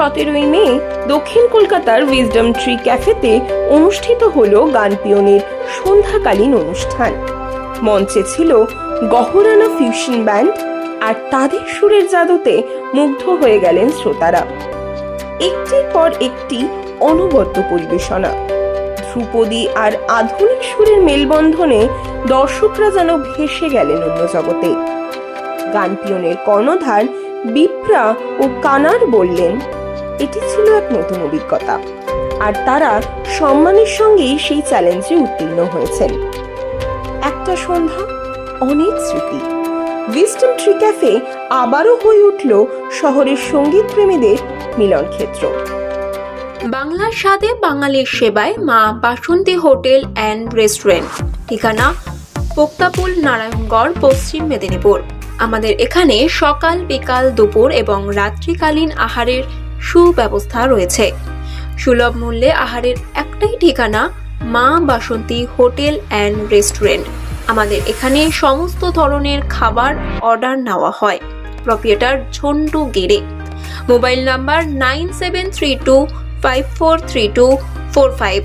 সতেরোই মে দক্ষিণ কলকাতার উইজডম ট্রি ক্যাফেতে অনুষ্ঠিত হল গান পিয়নের সন্ধ্যাকালীন অনুষ্ঠান। মঞ্চে ছিল গহরানা ফিউশন ব্যান্ড আর তাদের সুরের জাদুতে মুগ্ধ হয়ে গেলেন শ্রোতারা। একটির পর একটি অনবদ্য পরিবেশনা। ধ্রুপদী আর আধুনিক সুরের মেলবন্ধনে দর্শকরা যেন ভেসে গেলেন অন্য জগতে। গান পিয়নের কর্ণধার বিপ্রা ও কানার বললেন এটি ছিল এক নতুন অভিজ্ঞতা। আর তারা সম্মানের সঙ্গেই সেই চ্যালেঞ্জে উত্তীর্ণ হয়েছেন। একটা সন্ধ্যা, অনেক স্মৃতি। উইস্টন ট্রি ক্যাফে আবারও হয়ে উঠল শহরের সংগীত প্রেমীদের মিলন ক্ষেত্র বাংলার স্বাদে বাঙালির সেবায় মা বাসন্তী হোটেল অ্যান্ড রেস্টুরেন্ট। ঠিকানা পোক্তাপুল নারায়ণগড়, পশ্চিম মেদিনীপুর। আমাদের এখানে সকাল, বিকাল, দুপুর এবং রাত্রিকালীন আহারের সুব্যবস্থা রয়েছে। সুলভ মূল্যে আহারের একটাই ঠিকানা, মা বাসন্তী হোটেল অ্যান্ড রেস্টুরেন্ট। আমাদের এখানে সমস্ত ধরনের খাবার অর্ডার নেওয়া হয়। প্রপিয়েটার ঝন্টু গেড়ে mobile number nine seven three two five four three two four five.